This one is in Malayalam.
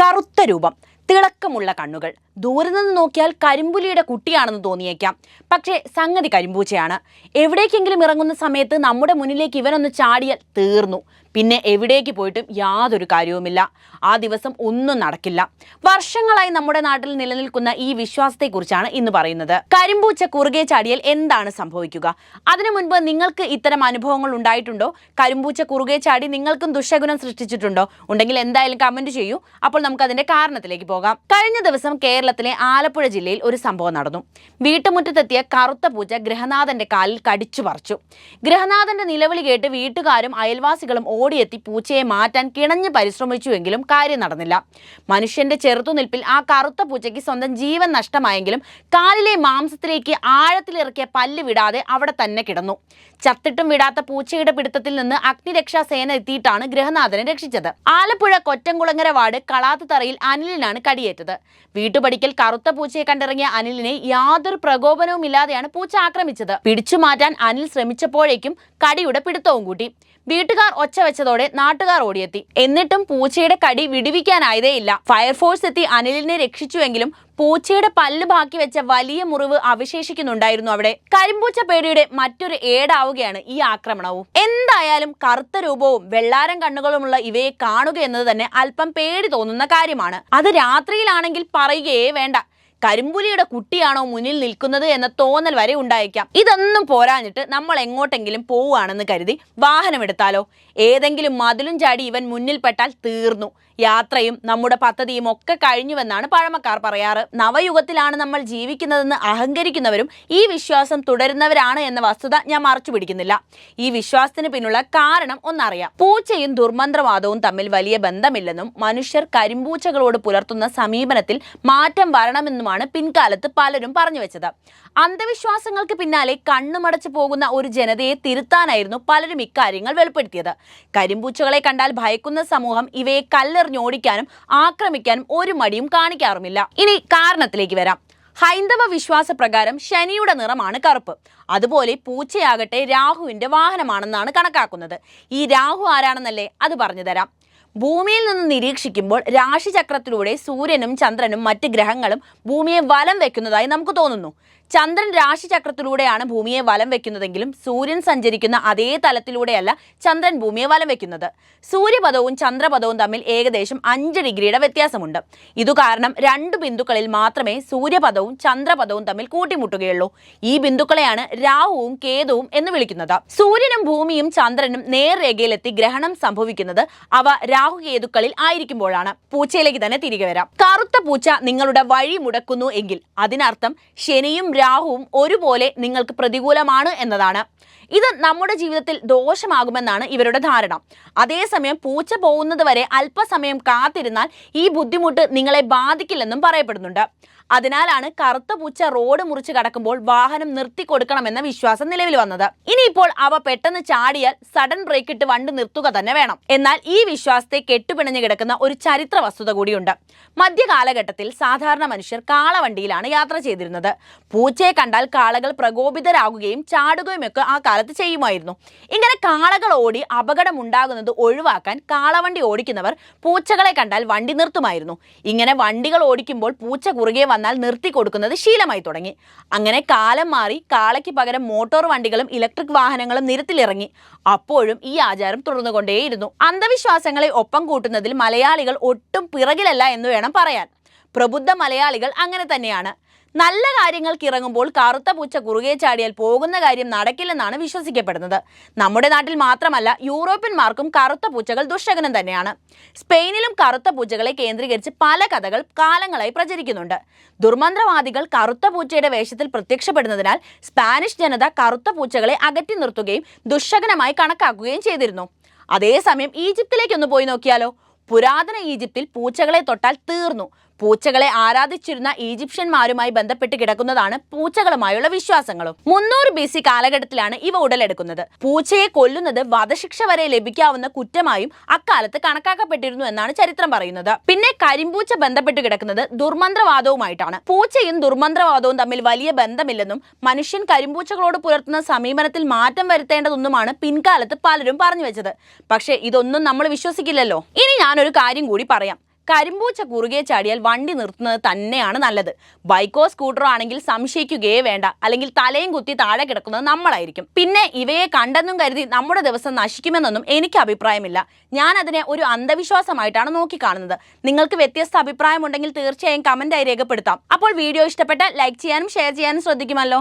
കറുത്ത രൂപം. തിളക്കമുള്ള കണ്ണുകൾ. ദൂരെ നിന്ന് നോക്കിയാൽ കരിമ്പുലിയുടെ കുട്ടിയാണെന്ന് തോന്നിയേക്കാം. പക്ഷേ സംഗതി കരിമ്പൂച്ചയാണ്. എവിടേക്കെങ്കിലും ഇറങ്ങുന്ന സമയത്ത് നമ്മുടെ മുന്നിലേക്ക് ഇവനൊന്ന് ചാടിയാൽ തീർന്നു. പിന്നെ എവിടേക്ക് പോയിട്ടും യാതൊരു കാര്യവുമില്ല. ആ ദിവസം ഒന്നും നടക്കില്ല. വർഷങ്ങളായി നമ്മുടെ നാട്ടിൽ നിലനിൽക്കുന്ന ഈ വിശ്വാസത്തെക്കുറിച്ചാണ് ഇന്ന് പറയുന്നത്. കരിമ്പൂച്ച കുറുകെ ചാടിയാൽ എന്താണ് സംഭവിക്കുക? അതിനു മുൻപ് നിങ്ങൾക്ക് ഇത്തരം അനുഭവങ്ങൾ ഉണ്ടായിട്ടുണ്ടോ? കരിമ്പൂച്ച കുറുകെ ചാടി നിങ്ങൾക്കും ദുശകുനം സൃഷ്ടിച്ചിട്ടുണ്ടോ? ഉണ്ടെങ്കിൽ എന്തായാലും കമന്റ് ചെയ്യൂ. അപ്പോൾ നമുക്ക് അതിന്റെ കാരണത്തിലേക്ക് പോകാം. കഴിഞ്ഞ ദിവസം കേരളത്തിലെ ആലപ്പുഴ ജില്ലയിൽ ഒരു സംഭവം നടന്നു. വീട്ടുമുറ്റത്തെത്തിയ കറുത്ത പൂച്ച ഗൃഹനാഥന്റെ കാലിൽ കടിച്ചു പറിച്ചു. ഗൃഹനാഥന്റെ നിലവിളി കേട്ട് വീട്ടുകാരും അയൽവാസികളും ഓടിയെത്തി പൂച്ചയെ മാറ്റാൻ കിണഞ്ഞ് പരിശ്രമിച്ചുവെങ്കിലും കാര്യം നടന്നില്ല. മനുഷ്യന്റെ ചെറുത്തുനിൽപ്പിൽ ആ കറുത്ത പൂച്ചയ്ക്ക് സ്വന്തം ജീവൻ നഷ്ടമായെങ്കിലും കാലിലെ മാംസത്തിലേക്ക് ആഴത്തിലിറക്കിയ പല്ല് വിടാതെ അവിടെ തന്നെ കിടന്നു. ചത്തിട്ടും വിടാത്ത പൂച്ചയുടെ പിടുത്തത്തിൽ നിന്ന് അഗ്നിരക്ഷാ സേന എത്തിയിട്ടാണ് ഗൃഹനാഥനെ രക്ഷിച്ചത്. ആലപ്പുഴ കൊറ്റംകുളങ്ങര വാർഡ് കളാത്ത് തറയിൽ അനിലിനാണ് കടിയേറ്റത്. വീട്ടുപടിക്കൽ കറുത്ത പൂച്ചയെ കണ്ടിറങ്ങിയ അനിലിനെ യാതൊരു പ്രകോപനവും ഇല്ലാതെയാണ് പൂച്ച ആക്രമിച്ചത്. പിടിച്ചു മാറ്റാൻ അനിൽ ശ്രമിച്ചപ്പോഴേക്കും കടിയുടെ പിടുത്തവും കൂട്ടി. വീട്ടുകാർ ഒച്ച വെച്ചതോടെ നാട്ടുകാർ ഓടിയെത്തി. എന്നിട്ടും പൂച്ചയുടെ കടി വിടുവിക്കാനായതേയില്ല. ഫയർഫോഴ്സ് എത്തി അനിലിനെ രക്ഷിച്ചുവെങ്കിലും പൂച്ചയുടെ പല്ല് ബാക്കി വെച്ച വലിയ മുറിവ് അവശേഷിക്കുന്നുണ്ടായിരുന്നു അവിടെ. കരിമ്പൂച്ച പേടിയുടെ മറ്റൊരു ഏടാവുകയാണ് ഈ ആക്രമണവും. എന്തായാലും കറുത്ത രൂപവും വെള്ളാരം കണ്ണുകളുമുള്ള ഇവയെ കാണുക എന്നത് തന്നെ അല്പം പേടി തോന്നുന്ന കാര്യമാണ്. അത് രാത്രിയിലാണെങ്കിൽ പറയുകയേ വേണ്ട. കരിമ്പുലിയുടെ കുട്ടിയാണോ മുന്നിൽ നിൽക്കുന്നത് എന്ന തോന്നൽ വരെ ഉണ്ടായേക്കാം. ഇതൊന്നും പോരാഞ്ഞിട്ട് നമ്മൾ എങ്ങോട്ടെങ്കിലും പോവുകയാണെന്ന് കരുതി വാഹനമെടുത്താലോ? ഏതെങ്കിലും മതിലും ചാടി ഇവൻ മുന്നിൽപ്പെട്ടാൽ തീർന്നു. യാത്രയും നമ്മുടെ പദ്ധതിയും ഒക്കെ കഴിഞ്ഞുവെന്നാണ് പഴമക്കാർ പറയാറ്. നവയുഗത്തിലാണ് നമ്മൾ ജീവിക്കുന്നതെന്ന് അഹങ്കരിക്കുന്നവരും ഈ വിശ്വാസം തുടരുന്നവരാണ് എന്ന വസ്തുത ഞാൻ മറച്ചു പിടിക്കുന്നില്ല. ഈ വിശ്വാസത്തിന് പിന്നുള്ള കാരണം ഒന്നറിയാം. പൂച്ചയും ദുർമന്ത്രവാദവും തമ്മിൽ വലിയ ബന്ധമില്ലെന്നും മനുഷ്യർ കരിമ്പൂച്ചകളോട് പുലർത്തുന്ന സമീപനത്തിൽ മാറ്റം വരണമെന്നുമാണ് പിൻകാലത്ത് പലരും പറഞ്ഞു വെച്ചത്. അന്ധവിശ്വാസങ്ങൾക്ക് പിന്നാലെ കണ്ണുമടച്ചു പോകുന്ന ഒരു ജനതയെ തിരുത്താനായിരുന്നു പലരും ഇക്കാര്യങ്ങൾ വെളിപ്പെടുത്തിയത്. കരിമ്പൂച്ചകളെ കണ്ടാൽ ഭയക്കുന്ന സമൂഹം ഇവയെ കല്ലെറിഞ്ഞോടിക്കാനും ആക്രമിക്കാനും ഒരു മടിയും കാണിക്കാറുമില്ല. ഇനി കാരണത്തിലേക്ക് വരാം. ഹൈന്ദവ വിശ്വാസ പ്രകാരം ശനിയുടെ നിറമാണ് കറുപ്പ്. അതുപോലെ പൂച്ചയാകട്ടെ രാഹുവിന്റെ വാഹനമാണെന്നാണ് കണക്കാക്കുന്നത്. ഈ രാഹു ആരാണെന്നല്ലേ അത് പറഞ്ഞു തരാം. ഭൂമിയിൽ നിന്ന് നിരീക്ഷിക്കുമ്പോൾ രാശിചക്രത്തിലൂടെ സൂര്യനും ചന്ദ്രനും മറ്റ് ഗ്രഹങ്ങളും ഭൂമിയെ വലം വെക്കുന്നതായി നമുക്ക് തോന്നുന്നു. ചന്ദ്രൻ രാശിചക്രത്തിലൂടെയാണ് ഭൂമിയെ വലം വെക്കുന്നതെങ്കിലും സൂര്യൻ സഞ്ചരിക്കുന്ന അതേ തലത്തിലൂടെയല്ല ചന്ദ്രൻ ഭൂമിയെ വലം വെക്കുന്നത്. സൂര്യപദവും ചന്ദ്രപദവും തമ്മിൽ ഏകദേശം അഞ്ച് ഡിഗ്രിയുടെ വ്യത്യാസമുണ്ട്. ഇതു കാരണം രണ്ട് ബിന്ദുക്കളിൽ മാത്രമേ സൂര്യപദവും ചന്ദ്രപദവും തമ്മിൽ കൂട്ടിമുട്ടുകയുള്ളൂ. ഈ ബിന്ദുക്കളെയാണ് രാഹുവും കേതുവും എന്ന് വിളിക്കുന്നത്. സൂര്യനും ഭൂമിയും ചന്ദ്രനും നേർരേഖയിലെത്തി ഗ്രഹണം സംഭവിക്കുന്നത് അവ രാഹു രാഹുകേതുക്കളിൽ ആയിരിക്കുമ്പോഴാണ്. പൂച്ചയിലേക്ക് തന്നെ തിരികെ വരാം. കറുത്ത പൂച്ച നിങ്ങളുടെ വഴി മുടക്കുന്നു എങ്കിൽ അതിനർത്ഥം ശനിയും രാഹുവും ഒരുപോലെ നിങ്ങൾക്ക് പ്രതികൂലമാണ് എന്നതാണ്. ഇത് നമ്മുടെ ജീവിതത്തിൽ ദോഷമാകുമെന്നാണ് ഇവരുടെ ധാരണ. അതേസമയം പൂച്ച പോകുന്നത് വരെ അല്പസമയം കാത്തിരുന്നാൽ ഈ ബുദ്ധിമുട്ട് നിങ്ങളെ ബാധിക്കില്ലെന്നും പറയപ്പെടുന്നുണ്ട്. അതിനാലാണ് കറുത്ത പൂച്ച റോഡ് മുറിച്ച് കടക്കുമ്പോൾ വാഹനം നിർത്തി കൊടുക്കണമെന്ന വിശ്വാസം നിലവിൽ വന്നത്. ഇനിയിപ്പോൾ അവ പെട്ടെന്ന് ചാടിയാൽ സഡൻ ബ്രേക്ക് ഇട്ട് വണ്ടി നിർത്തുക തന്നെ വേണം. എന്നാൽ ഈ വിശ്വാസത്തെ കെട്ടുപിണഞ്ഞു കിടക്കുന്ന ഒരു ചരിത്ര വസ്തുത കൂടിയുണ്ട്. മധ്യകാലഘട്ടത്തിൽ സാധാരണ മനുഷ്യർ കാളവണ്ടിയിലാണ് യാത്ര ചെയ്തിരുന്നത്. പൂച്ചയെ കണ്ടാൽ കാളകൾ പ്രകോപിതരാകുകയും ചാടുകയും ഒക്കെ ആ കാലത്ത് ചെയ്യുമായിരുന്നു. ഇങ്ങനെ കാളകൾ ഓടി അപകടം ഉണ്ടാകുന്നത് ഒഴിവാക്കാൻ കാളവണ്ടി ഓടിക്കുന്നവർ പൂച്ചകളെ കണ്ടാൽ വണ്ടി നിർത്തുമായിരുന്നു. ഇങ്ങനെ വണ്ടികൾ ഓടിക്കുമ്പോൾ പൂച്ച കുറുകെ വന്നാൽ നിർത്തി കൊടുക്കുന്നത് ശീലമായി തുടങ്ങി. അങ്ങനെ കാലം മാറി കാളയ്ക്ക് പകരം മോട്ടോർ വണ്ടികളും ഇലക്ട്രിക് വാഹനങ്ങളും നിരത്തിലിറങ്ങി. അപ്പോഴും ഈ ആചാരം തുടർന്നുകൊണ്ടേയിരുന്നു. അന്ധവിശ്വാസങ്ങളെ ഒപ്പം കൂട്ടുന്നതിൽ മലയാളികൾ ഒട്ടും പിറകിലല്ല എന്ന് വേണം പറയാൻ. പ്രബുദ്ധ മലയാളികൾ അങ്ങനെ തന്നെയാണ്. നല്ല കാര്യങ്ങൾക്ക് ഇറങ്ങുമ്പോൾ കറുത്ത പൂച്ച കുറുകെ ചാടിയാൽ പോകുന്ന കാര്യം നടക്കില്ലെന്നാണ് വിശ്വസിക്കപ്പെടുന്നത്. നമ്മുടെ നാട്ടിൽ മാത്രമല്ല യൂറോപ്യന്മാർക്കും കറുത്ത പൂച്ചകൾ ദുഷകനം തന്നെയാണ്. സ്പെയിനിലും കറുത്ത പൂച്ചകളെ കേന്ദ്രീകരിച്ച് പല കഥകൾ കാലങ്ങളായി പ്രചരിക്കുന്നുണ്ട്. ദുർമന്ത്രവാദികൾ കറുത്ത പൂച്ചയുടെ വേഷത്തിൽ പ്രത്യക്ഷപ്പെടുന്നതിനാൽ സ്പാനിഷ് ജനത കറുത്ത പൂച്ചകളെ അകറ്റി നിർത്തുകയും ദുഷകനമായി കണക്കാക്കുകയും ചെയ്തിരുന്നു. അതേസമയം ഈജിപ്തിലേക്കൊന്ന് പോയി നോക്കിയാലോ? പുരാതന ഈജിപ്തിൽ പൂച്ചകളെ തൊട്ടാൽ തീർന്നു. പൂച്ചകളെ ആരാധിച്ചിരുന്ന ഈജിപ്ഷ്യന്മാരുമായി ബന്ധപ്പെട്ട് കിടക്കുന്നതാണ് പൂച്ചകളുമായുള്ള വിശ്വാസങ്ങളും. മുന്നൂറ് ബി സി കാലഘട്ടത്തിലാണ് ഇവ ഉടലെടുക്കുന്നത്. പൂച്ചയെ കൊല്ലുന്നത് വധശിക്ഷ വരെ ലഭിക്കാവുന്ന കുറ്റമായും അക്കാലത്ത് കണക്കാക്കപ്പെട്ടിരുന്നു എന്നാണ് ചരിത്രം പറയുന്നത്. പിന്നെ കരിമ്പൂച്ച ബന്ധപ്പെട്ട് കിടക്കുന്നത് ദുർമന്ത്രവാദവുമായിട്ടാണ്. പൂച്ചയും ദുർമന്ത്രവാദവും തമ്മിൽ വലിയ ബന്ധമില്ലെന്നും മനുഷ്യൻ കരിമ്പൂച്ചകളോട് പുലർത്തുന്ന സമീപനത്തിൽ മാറ്റം വരുത്തേണ്ടതൊന്നുമാണ് പിൻകാലത്ത് പലരും പറഞ്ഞു വെച്ചത്. പക്ഷേ ഇതൊന്നും നമ്മൾ വിശ്വസിക്കില്ലല്ലോ. ഇനി ഞാനൊരു കാര്യം കൂടി പറയാം. കരിമ്പൂച്ച കുറുകെ ചാടിയാൽ വണ്ടി നിർത്തുന്നത് തന്നെയാണ് നല്ലത്. ബൈക്കോ സ്കൂട്ടറോ ആണെങ്കിൽ സംശയിക്കുകയേ വേണ്ട. അല്ലെങ്കിൽ തലയും കുത്തി താഴെ കിടക്കുന്നത് നമ്മളായിരിക്കും. പിന്നെ ഇവയെ കണ്ടെന്നും കരുതി നമ്മുടെ ദിവസം നശിക്കുമെന്നൊന്നും എനിക്ക് അഭിപ്രായമില്ല. ഞാൻ അതിനെ ഒരു അന്ധവിശ്വാസമായിട്ടാണ് നോക്കിക്കാണുന്നത്. നിങ്ങൾക്ക് വ്യത്യസ്ത അഭിപ്രായമുണ്ടെങ്കിൽ തീർച്ചയായും കമന്റായി രേഖപ്പെടുത്താം. അപ്പോൾ വീഡിയോ ഇഷ്ടപ്പെട്ട ലൈക്ക് ചെയ്യാനും ഷെയർ ചെയ്യാനും ശ്രദ്ധിക്കുമല്ലോ.